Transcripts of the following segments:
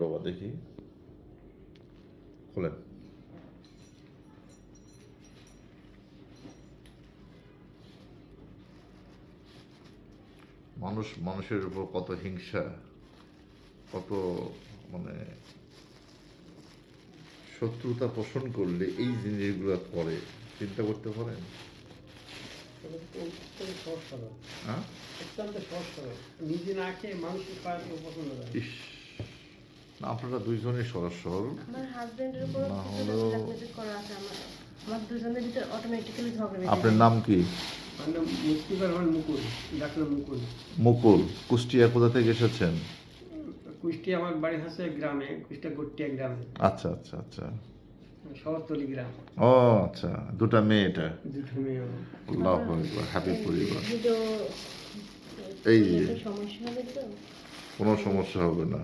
বাবা দেখি। খোলেন। মানুষ মানুষের উপর কত হিংসা কত মানে শত্রুতা পোষণ করলে এই জিনিসগুলো করে। চিন্তা করতে পারেন? হ্যাঁ? নিজে না খেয়ে মানুষের পায়ে পছন্দ আপনারা আমার হাজবেন্ডের উপর না হলেও- আপনার নাম কি? মুকুল ডাক্তার মুকুল। মুকুল কুষ্টিয়া কোথা থেকে এসেছেন? কুষ্টিয়া আমার বাড়ি আছে গ্রামে কুষ্টিয়া গট্টিয়া গ্রামে। আচ্ছা আচ্ছা আচ্ছা। শহরতলি গ্রাম। ও আচ্ছা দুটা মেয়ে এটা। দুটো মেয়ে আমার। আল্লাহ হ্যাপি পরিবার। এই যে। কোনো সমস্যা হবে না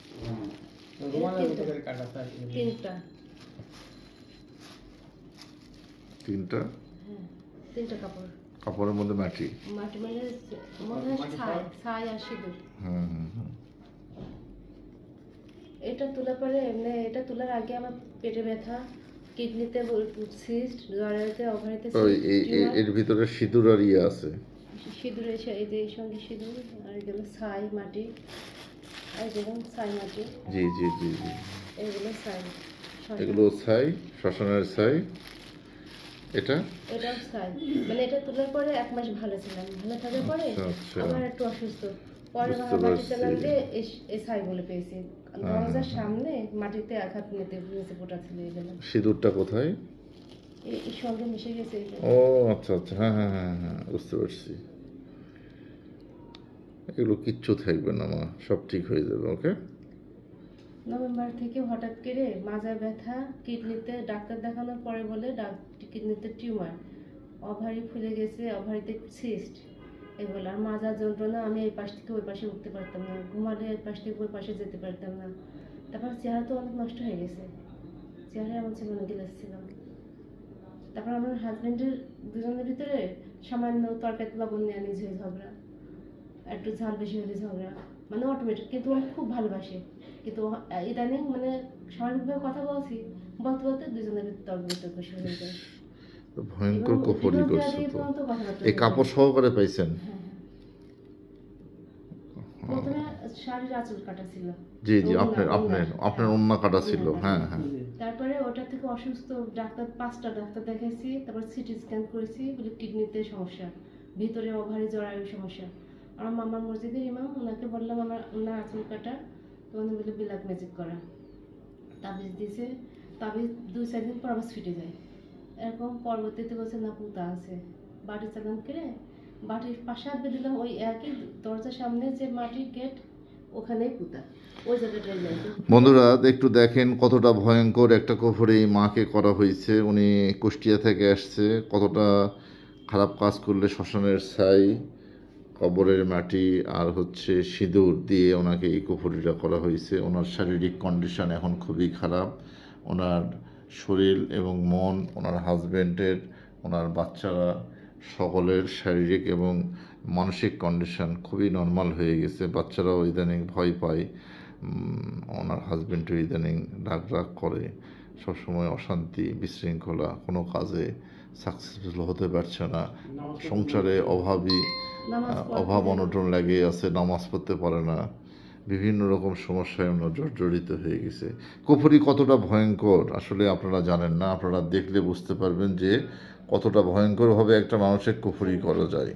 রুমালের মতো করে কাটা থাকে তিনটা। তিনটা? হ্যাঁ তিনটা কাপড়। কাপড়ের মধ্যে মাটি? মাটি মানে মনে হয় ছাই আর সিঁদুর। হুম হুম এটা তোলার পরে এমনি এটা তোলার আগে আমার পেটে ব্যথা কিডনিতে সিস্ট জরায়ুতে ওভারিতে ওই এর ভিতরে সিঁদুর আর ইয়ে আছে সিঁদুর এসে এই যে সঙ্গে সিঁদুর আর এগুলো ছাই মাটি। জি জি জি জি। এগুলো ছাই শ্মশানের ছাই এটা? এটাও ছাই মানে এটা তোলার পরে এক মাস ভালো ছিলাম ভালো থাকার পরে আচ্ছা, আচ্ছা। আবার একটু অসুস্থ। পরে। এই- ছাইগুলো পেয়েছি। হ্যাঁ, দরজার সামনে মাটিতে আঘাত নিতে নিচে পোটা ছিল এগুলো সিঁদুরটা কোথায়? এই- এই সঙ্গে মিশে গেছে ও আচ্ছা আচ্ছা। হ্যাঁ হ্যাঁ হ্যাঁ হ্যাঁ বুঝতে পারছি। এগুলো কিচ্ছু থাকবে না, মা। সব ঠিক হয়ে যাবে, ওকে? নভেম্বর থেকে হঠাৎ করে মাজা ব্যথা, কিডনিতে ডাক্তার দেখানোর পরে বলে কিডনিতে টিউমার। অভারি ফুলে গেছে, অভারিতে সিস্ট এগুলো আর মাজা যন্ত্রণা, আমি এই পাশ থেকে ওই পাশে উঠতে পারতাম না। ঘুমালে এই পাশ থেকে ওই পাশে যেতে পারতাম না। তারপর চেহারা তো অনেক নষ্ট হয়ে গেছে। চেহারা এমন ছিল না, গিলাস ছিল। তারপর আমার হাজবেন্ডের দুজনের ভিতরে সামান্য তরকারি লবণ নিয়ে নিজে ঝগড়া। একটু ঝাল বেশি হলে ঝগড়া। মানে অটোমেটিক কিন্তু ও খুব ভালোবাসে। কিন্তু ইদানিং মানে স্বাভাবিকভাবে কথা বলছি বলতে বলতে দুজনের তর্ক বিতর্ক শুরু হয়ে যায়। ভয়ঙ্কর এবং করছে তো। এই। কাপড় সহকারে পাইছেন? হ্যাঁ, হ্যাঁ। প্রথমে শাড়ির আঁচল কাটা ছিল। জি জি আপনার আপনার আপনার কাটা ছিল হ্যাঁ হ্যাঁ। তারপরে ওটা থেকে অসুস্থ ডাক্তার পাঁচটা ডাক্তার দেখাইছি তারপর সিটি স্ক্যান করেছি বলে কিডনিতে সমস্যা ভিতরে ওভারি জরায়ু সমস্যা। আমার মামার মসজিদের ইমাম ওনাকে বললাম আমার ওনার আঁচল কাটা। তো উনি বলে বিলাক ম্যাজিক করা। তাবিজ দিয়েছে। তাবিজ দুই, চার দিন পর আবার ছুটে যায়। এরকম পরবর্তীতে বলছে, না, পুতা আছে। বাটি চালান কেড়ে বাটির পাশে দিয়ে দিলাম, ওই একই দরজার সামনে যে মাটির গেট, ওখানেই ওই বন্ধুরা, একটু দেখেন কতটা ভয়ঙ্কর একটা কফরে এই মাকে করা হয়েছে। উনি কুষ্টিয়া থেকে আসছে। কতটা খারাপ কাজ করলে শ্মশানের ছাই। কবরের মাটি আর হচ্ছে সিঁদুর দিয়ে ওনাকে এই কুফরিটা করা হয়েছে। ওনার শারীরিক কন্ডিশন এখন খুবই খারাপ। ওনার শরীর এবং মন ওনার হাজব্যান্ডের ওনার বাচ্চারা সকলের শারীরিক এবং মানসিক কন্ডিশন খুবই নর্মাল হয়ে গেছে। বাচ্চারাও ইদানিং ভয় পায়। ওনার হাজব্যান্ডও ইদানিং রাগ রাগ করে। সবসময় অশান্তি বিশৃঙ্খলা কোনো কাজে সাকসেসফুল হতে পারছে না। সংসারে অভাবী অভাব অনটন লাগে আছে নামাজ পড়তে পারে না। বিভিন্ন রকম সমস্যায় আমরা জর্জরিত হয়ে গেছে। কুফরি কতটা ভয়ঙ্কর আসলে আপনারা জানেন না। আপনারা দেখলে বুঝতে পারবেন যে কতটা ভয়ঙ্করভাবে একটা মানুষের কুফরি করা যায়।